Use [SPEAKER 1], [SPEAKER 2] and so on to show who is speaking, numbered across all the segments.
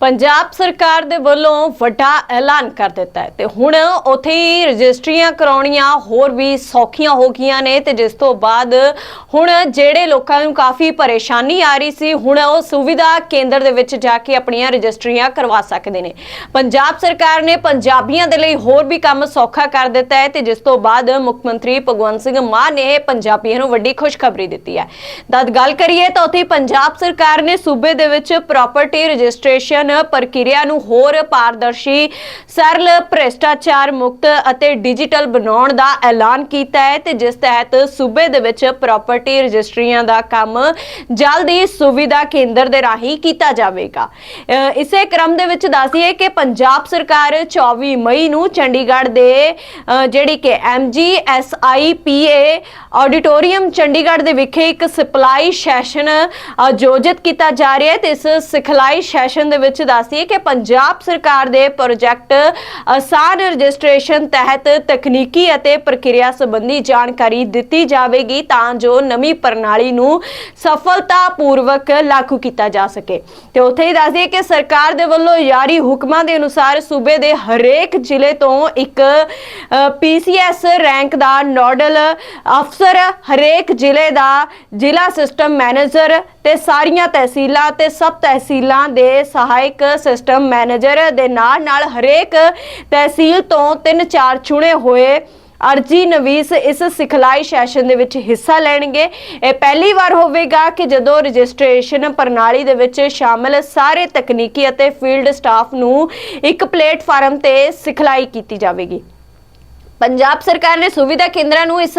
[SPEAKER 1] ਪੰਜਾਬ ਸਰਕਾਰ ਦੇ ਵੱਲੋਂ ਵੱਡਾ ਐਲਾਨ ਕਰ ਦਿੱਤਾ ਹੈ ਤੇ ਹੁਣ ਉਥੇ ਹੀ ਰਜਿਸਟਰੀਆਂ ਕਰਾਉਣੀਆਂ ਹੋਰ ਵੀ ਸੌਖੀਆਂ ਹੋ ਗਈਆਂ ਨੇ ਤੇ ਜਿਸ ਤੋਂ ਬਾਅਦ ਹੁਣ ਜਿਹੜੇ ਲੋਕਾਂ ਨੂੰ ਕਾਫੀ ਪਰੇਸ਼ਾਨੀ ਆ ਰਹੀ ਸੀ, ਹੁਣ ਉਹ ਸੁਵਿਧਾ ਕੇਂਦਰ ਦੇ ਵਿੱਚ ਜਾ ਕੇ ਆਪਣੀਆਂ ਰਜਿਸਟਰੀਆਂ ਕਰਵਾ ਸਕਦੇ ਨੇ। ਪੰਜਾਬ ਸਰਕਾਰ ਨੇ ਪੰਜਾਬੀਆਂ ਦੇ ਲਈ ਹੋਰ ਵੀ ਕੰਮ ਸੌਖਾ ਕਰ ਦਿੱਤਾ ਹੈ ਤੇ ਜਿਸ ਤੋਂ ਬਾਅਦ ਮੁੱਖ ਮੰਤਰੀ ਭਗਵੰਤ ਸਿੰਘ ਮਾਨ ਨੇ ਪੰਜਾਬੀਆਂ ਨੂੰ ਵੱਡੀ ਖੁਸ਼ਖਬਰੀ ਦਿੱਤੀ ਹੈ। ਦਦ ਗੱਲ ਕਰੀਏ ਤਾਂ ਉੱਥੇ ਪੰਜਾਬ ਸਰਕਾਰ ਨੇ ਸੂਬੇ ਦੇ ਵਿੱਚ ਪ੍ਰਾਪਰਟੀ ਰਜਿਸਟ੍ਰੇਸ਼ਨ ਪ੍ਰਕਿਰਿਆ ਨੂੰ ਹੋਰ ਪਾਰਦਰਸ਼ੀ, ਸਰਲ, ਭ੍ਰਿਸ਼ਟਾਚਾਰ ਮੁਕਤ ਅਤੇ ਡਿਜੀਟਲ ਬਣਾਉਣ ਦਾ ਐਲਾਨ ਕੀਤਾ ਹੈ ਤੇ ਜਿਸ ਤਹਿਤ ਸੂਬੇ ਦੇ ਵਿੱਚ ਪ੍ਰਾਪਰਟੀ ਰਜਿਸਟਰੀਆਂ ਦਾ ਕੰਮ ਜਲਦੀ ਸੁਵਿਧਾ ਕੇਂਦਰ ਦੇ ਰਾਹੀਂ ਕੀਤਾ ਜਾਵੇਗਾ। ਇਸੇ ਕ੍ਰਮ ਦੇ ਵਿੱਚ ਦੱਸੀਏ ਕਿ ਪੰਜਾਬ ਸਰਕਾਰ 24 ਮਈ ਨੂੰ ਚੰਡੀਗੜ੍ਹ ਦੇ ਜਿਹੜੀ ਕਿ ਐਮਜੀਐਸਆਈਪੀਏ ਆਡੀਟੋਰੀਅਮ ਚੰਡੀਗੜ੍ਹ ਦੇ ਵਿਖੇ ਇੱਕ ਸਿਖਲਾਈ ਸੈਸ਼ਨ ਆਯੋਜਿਤ ਕੀਤਾ ਜਾ ਰਿਹਾ ਹੈ ਤੇ ਇਸ ਸਿਖਲਾਈ ਸੈਸ਼ਨ ਦੇ ਵਿੱਚ ਦੱਸੀਏ ਕਿ ਪੰਜਾਬ ਸਰਕਾਰ ਦੇ ਪ੍ਰੋਜੈਕਟ ਆਸਾਨ ਰਜਿਸਟ੍ਰੇਸ਼ਨ ਤਹਿਤ ਤਕਨੀਕੀ ਅਤੇ ਪ੍ਰਕਿਰਿਆ ਸੰਬੰਧੀ ਜਾਣਕਾਰੀ ਦਿੱਤੀ ਜਾਵੇਗੀ ਤਾਂ ਜੋ ਨਵੀਂ ਪ੍ਰਣਾਲੀ ਨੂੰ ਸਫਲਤਾਪੂਰਵਕ ਲਾਗੂ ਕੀਤਾ ਜਾ ਸਕੇ। ਤੇ ਉੱਥੇ ਹੀ ਦੱਸਦੀਏ ਕਿ ਸਰਕਾਰ ਦੇ ਵੱਲੋਂ ਜਾਰੀ ਹੁਕਮਾਂ ਦੇ ਅਨੁਸਾਰ ਸੂਬੇ ਦੇ ਹਰੇਕ ਜ਼ਿਲ੍ਹੇ ਤੋਂ ਇੱਕ ਪੀਸੀਐਸ ਰੈਂਕ ਦਾ ਨੋਡਲ ਅਫਸਰ, ਹਰੇਕ ਜ਼ਿਲ੍ਹੇ ਦਾ ਜ਼ਿਲ੍ਹਾ ਸਿਸਟਮ ਮੈਨੇਜਰ ਤੇ ਸਾਰੀਆਂ ਤਹਿਸੀਲਾਂ ਤੇ ਸਬ ਤਹਿਸੀਲਾਂ ਦੇ ਸਹਾਇਕ ਸਿਸਟਮ ਮੈਨੇਜਰ ਦੇ ਨਾਲ ਨਾਲ ਹਰੇਕ ਤਹਿਸੀਲ ਤੋਂ ਤਿੰਨ ਚਾਰ ਚੁਣੇ ਹੋਏ ਅਰਜੀ ਨਵੀਸ ਇਸ ਸਿਖਲਾਈ ਸੈਸ਼ਨ ਦੇ ਵਿੱਚ ਹਿੱਸਾ ਲੈਣਗੇ। ਇਹ ਪਹਿਲੀ ਵਾਰ ਹੋਵੇਗਾ ਕਿ ਜਦੋਂ ਰਜਿਸਟ੍ਰੇਸ਼ਨ ਪ੍ਰਣਾਲੀ ਦੇ ਵਿੱਚ ਸ਼ਾਮਲ ਸਾਰੇ ਤਕਨੀਕੀ ਅਤੇ ਫੀਲਡ ਸਟਾਫ ਨੂੰ ਇੱਕ ਪਲੇਟਫਾਰਮ ਤੇ ਸਿਖਲਾਈ ਕੀਤੀ ਜਾਵੇਗੀ। ਪੰਜਾਬ ਸਰਕਾਰ ਨੇ ਸੁਵਿਧਾ ਕੇਂਦਰਾਂ ਨੂੰ ਇਸ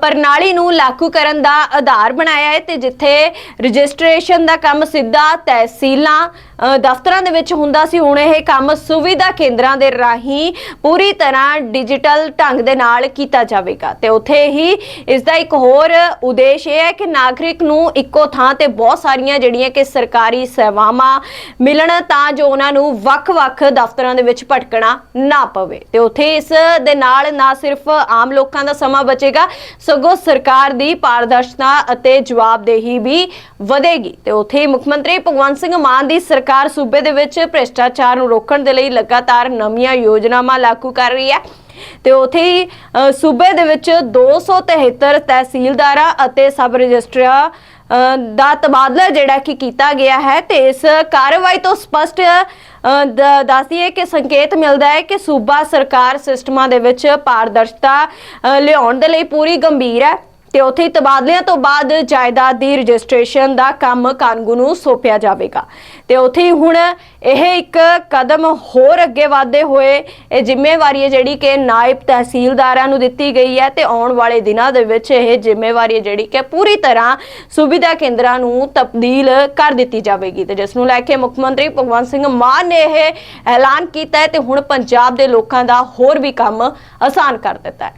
[SPEAKER 1] ਪ੍ਰਣਾਲੀ ਨੂੰ ਲਾਗੂ ਕਰਨ ਦਾ ਆਧਾਰ ਬਣਾਇਆ ਹੈ ਤੇ ਜਿੱਥੇ ਰਜਿਸਟ੍ਰੇਸ਼ਨ ਦਾ ਕੰਮ ਸਿੱਧਾ, ਤਹਿਸੀਲਾਂ ਦਫ਼ਤਰਾਂ ਦੇ ਵਿੱਚ ਹੁੰਦਾ ਸੀ, ਹੁਣ ਇਹ ਕੰਮ ਸੁਵਿਧਾ ਕੇਂਦਰਾਂ ਦੇ ਰਾਹੀਂ ਪੂਰੀ ਤਰ੍ਹਾਂ ਡਿਜੀਟਲ ਢੰਗ ਦੇ ਨਾਲ ਕੀਤਾ ਜਾਵੇਗਾ। ਤੇ ਉੱਥੇ ਹੀ ਇਸ ਦਾ ਇੱਕ ਹੋਰ ਉਦੇਸ਼ ਇਹ ਹੈ ਕਿ ਨਾਗਰਿਕ ਨੂੰ ਇੱਕੋ ਥਾਂ ਤੇ ਬਹੁਤ ਸਾਰੀਆਂ ਜਿਹੜੀਆਂ ਕਿ ਸਰਕਾਰੀ ਸੇਵਾਵਾਂ ਮਿਲਣ ਤਾਂ ਜੋ ਉਹਨਾਂ ਨੂੰ ਵੱਖ-ਵੱਖ ਦਫ਼ਤਰਾਂ ਦੇ ਵਿੱਚ ਭਟਕਣਾ ਨਾ ਪਵੇ। ਤੇ ਉੱਥੇ ਇਸ ਦੇ ਨਾਲ ਨਾਲ ਨਾ ਸਿਰਫ ਆਮ ਲੋਕਾਂ ਦਾ ਸਮਾਂ ਬਚੇਗਾ, ਸਗੋਂ ਸਰਕਾਰ ਦੀ ਪਾਰਦਰਸ਼ਤਾ ਅਤੇ ਜਵਾਬਦੇਹੀ ਵੀ ਵਧੇਗੀ। ਤੇ ਉੱਥੇ ਮੁੱਖ ਮੰਤਰੀ ਭਗਵੰਤ ਸਿੰਘ ਮਾਨ ਦੀ ਸਰਕਾਰ ਸੂਬੇ ਦੇ ਵਿੱਚ ਭ੍ਰਿਸ਼ਟਾਚਾਰ ਨੂੰ ਰੋਕਣ ਦੇ ਲਈ ਲਗਾਤਾਰ ਨਵੀਆਂ ਯੋਜਨਾਵਾਂ ਲਾਗੂ ਕਰ ਰਹੀ ਹੈ। ਤੇ ਉੱਥੇ ਹੀ ਸੂਬੇ ਦੇ ਵਿੱਚ 273 ਤਹਿਸੀਲਦਾਰਾਂ ਅਤੇ ਸਬ ਰਜਿਸਟਰਾਂ ਅ, ਦਾ ਤਬਾਦਲਾ ਜਿਹੜਾ ਕਿ ਕੀਤਾ ਗਿਆ ਹੈ ਤੇ ਇਸ ਕਾਰਵਾਈ ਤੋਂ ਸਪਸ਼ਟ ਅ, ਦ- ਕਿ ਸੰਕੇਤ ਮਿਲਦਾ ਹੈ ਕਿ ਸੂਬਾ ਸਰਕਾਰ ਸਿਸਟਮਾਂ ਦੇ ਵਿੱਚ ਪਾਰਦਰਸ਼ਤਾ ਲਿਆਉਣ ਦੇ ਲਈ ਪੂਰੀ ਗੰਭੀਰ ਹੈ। ਤੇ ਉੱਥੇ ਹੀ ਤਬਾਦਲਿਆਂ ਤੋਂ ਬਾਅਦ ਜਾਇਦਾਦ ਦੀ ਰਜਿਸਟ੍ਰੇਸ਼ਨ ਦਾ ਕੰਮ ਕਾਨੂੰਗੋ ਨੂੰ ਸੌਂਪਿਆ ਜਾਵੇਗਾ। ਤੇ ਉੱਥੇ ਹੀ ਹੁਣ ਇਹ ਇੱਕ ਕਦਮ ਹੋਰ ਅੱਗੇ ਵਧਦੇ ਹੋਏ ਇਹ ਜ਼ਿੰਮੇਵਾਰੀ ਹੈ ਜਿਹੜੀ ਕਿ ਨਾਇਬ ਤਹਿਸੀਲਦਾਰਾਂ ਨੂੰ ਦਿੱਤੀ ਗਈ ਹੈ ਤੇ ਆਉਣ ਵਾਲੇ ਦਿਨਾਂ ਦੇ ਵਿੱਚ ਇਹ ਜ਼ਿੰਮੇਵਾਰੀ ਹੈ ਜਿਹੜੀ ਕਿ ਪੂਰੀ ਤਰ੍ਹਾਂ ਸੁਵਿਧਾ ਕੇਂਦਰਾਂ ਨੂੰ ਤਬਦੀਲ ਕਰ ਦਿੱਤੀ ਜਾਵੇਗੀ। ਤੇ ਜਿਸ ਨੂੰ ਲੈ ਕੇ ਮੁੱਖ ਮੰਤਰੀ ਭਗਵੰਤ ਸਿੰਘ ਮਾਨ ਨੇ ਇਹ ਐਲਾਨ ਕੀਤਾ ਹੈ ਤੇ ਹੁਣ ਪੰਜਾਬ ਦੇ ਲੋਕਾਂ ਦਾ ਹੋਰ ਵੀ ਕੰਮ ਆਸਾਨ ਕਰ ਦਿੱਤਾ ਹੈ।